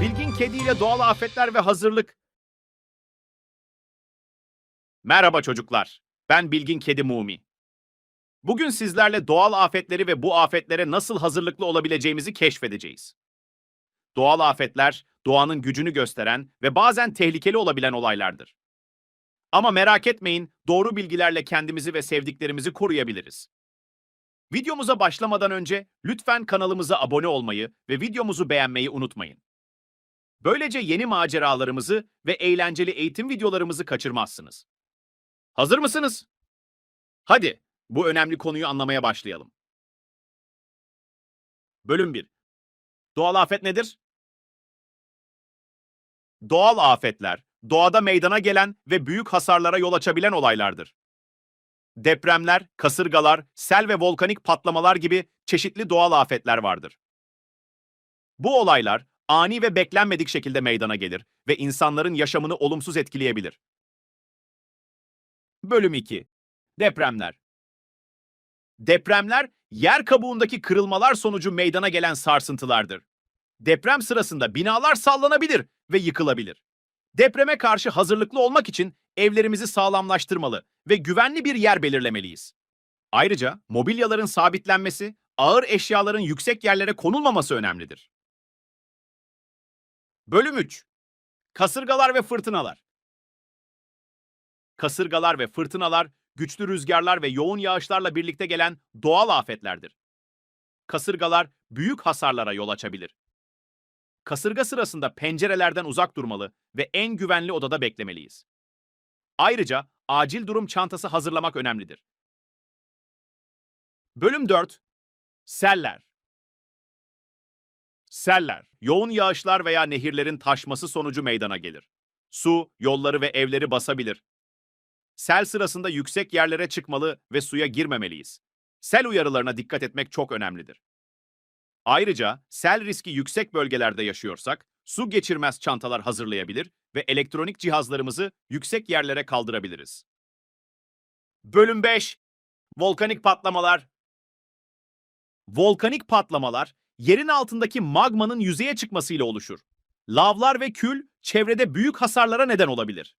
Bilgin Kedi ile doğal afetler ve hazırlık. Merhaba çocuklar. Ben Bilgin Kedi Mumi. Bugün sizlerle doğal afetleri ve bu afetlere nasıl hazırlıklı olabileceğimizi keşfedeceğiz. Doğal afetler, doğanın gücünü gösteren ve bazen tehlikeli olabilen olaylardır. Ama merak etmeyin, doğru bilgilerle kendimizi ve sevdiklerimizi koruyabiliriz. Videomuza başlamadan önce lütfen kanalımıza abone olmayı ve videomuzu beğenmeyi unutmayın. Böylece yeni maceralarımızı ve eğlenceli eğitim videolarımızı kaçırmazsınız. Hazır mısınız? Hadi bu önemli konuyu anlamaya başlayalım. Bölüm 1. Doğal afet nedir? Doğal afetler, doğada meydana gelen ve büyük hasarlara yol açabilen olaylardır. Depremler, kasırgalar, sel ve volkanik patlamalar gibi çeşitli doğal afetler vardır. Bu olaylar ani ve beklenmedik şekilde meydana gelir ve insanların yaşamını olumsuz etkileyebilir. Bölüm 2. Depremler. Depremler, yer kabuğundaki kırılmalar sonucu meydana gelen sarsıntılardır. Deprem sırasında binalar sallanabilir ve yıkılabilir. Depreme karşı hazırlıklı olmak için evlerimizi sağlamlaştırmalı ve güvenli bir yer belirlemeliyiz. Ayrıca mobilyaların sabitlenmesi, ağır eşyaların yüksek yerlere konulmaması önemlidir. Bölüm 3. Kasırgalar ve fırtınalar. Kasırgalar ve fırtınalar, güçlü rüzgarlar ve yoğun yağışlarla birlikte gelen doğal afetlerdir. Kasırgalar büyük hasarlara yol açabilir. Kasırga sırasında pencerelerden uzak durmalı ve en güvenli odada beklemeliyiz. Ayrıca acil durum çantası hazırlamak önemlidir. Bölüm 4. Seller. Seller, yoğun yağışlar veya nehirlerin taşması sonucu meydana gelir. Su, yolları ve evleri basabilir. Sel sırasında yüksek yerlere çıkmalı ve suya girmemeliyiz. Sel uyarılarına dikkat etmek çok önemlidir. Ayrıca sel riski yüksek bölgelerde yaşıyorsak, su geçirmez çantalar hazırlayabilir ve elektronik cihazlarımızı yüksek yerlere kaldırabiliriz. Bölüm 5. Volkanik patlamalar. Volkanik patlamalar, yerin altındaki magmanın yüzeye çıkmasıyla oluşur. Lavlar ve kül çevrede büyük hasarlara neden olabilir.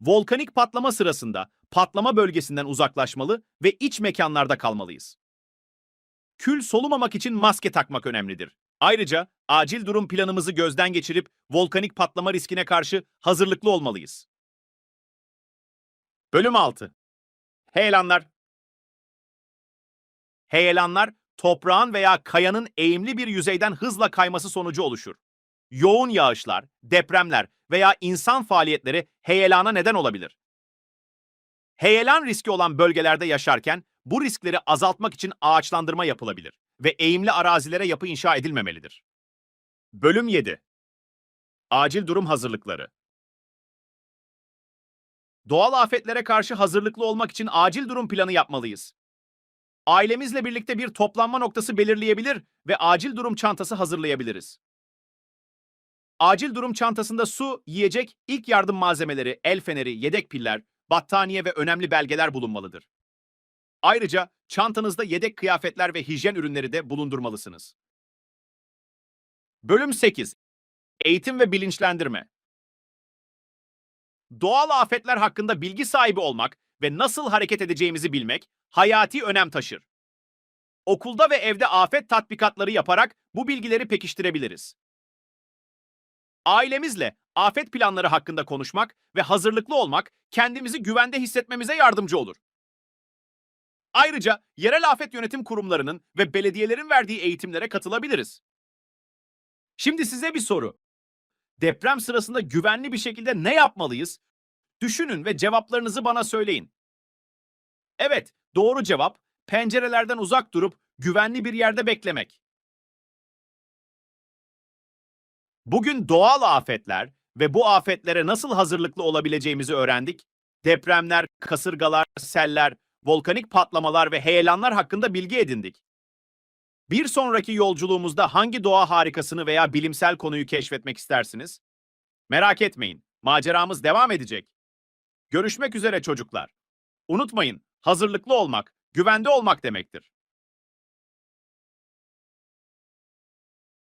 Volkanik patlama sırasında patlama bölgesinden uzaklaşmalı ve iç mekanlarda kalmalıyız. Kül solumamak için maske takmak önemlidir. Ayrıca acil durum planımızı gözden geçirip volkanik patlama riskine karşı hazırlıklı olmalıyız. Bölüm 6. Heyelanlar. Heyelanlar, toprağın veya kayanın eğimli bir yüzeyden hızla kayması sonucu oluşur. Yoğun yağışlar, depremler veya insan faaliyetleri heyelana neden olabilir. Heyelan riski olan bölgelerde yaşarken bu riskleri azaltmak için ağaçlandırma yapılabilir ve eğimli arazilere yapı inşa edilmemelidir. Bölüm 7. Acil durum hazırlıkları. Doğal afetlere karşı hazırlıklı olmak için acil durum planı yapmalıyız. Ailemizle birlikte bir toplanma noktası belirleyebilir ve acil durum çantası hazırlayabiliriz. Acil durum çantasında su, yiyecek, ilk yardım malzemeleri, el feneri, yedek piller, battaniye ve önemli belgeler bulunmalıdır. Ayrıca çantanızda yedek kıyafetler ve hijyen ürünleri de bulundurmalısınız. Bölüm 8. Eğitim ve bilinçlendirme. Doğal afetler hakkında bilgi sahibi olmak ve nasıl hareket edeceğimizi bilmek hayati önem taşır. Okulda ve evde afet tatbikatları yaparak bu bilgileri pekiştirebiliriz. Ailemizle afet planları hakkında konuşmak ve hazırlıklı olmak kendimizi güvende hissetmemize yardımcı olur. Ayrıca yerel afet yönetim kurumlarının ve belediyelerin verdiği eğitimlere katılabiliriz. Şimdi size bir soru. Deprem sırasında güvenli bir şekilde ne yapmalıyız? Düşünün ve cevaplarınızı bana söyleyin. Evet, doğru cevap pencerelerden uzak durup güvenli bir yerde beklemek. Bugün doğal afetler ve bu afetlere nasıl hazırlıklı olabileceğimizi öğrendik. Depremler, kasırgalar, seller, volkanik patlamalar ve heyelanlar hakkında bilgi edindik. Bir sonraki yolculuğumuzda hangi doğa harikasını veya bilimsel konuyu keşfetmek istersiniz? Merak etmeyin, maceramız devam edecek. Görüşmek üzere çocuklar. Unutmayın, hazırlıklı olmak, güvende olmak demektir.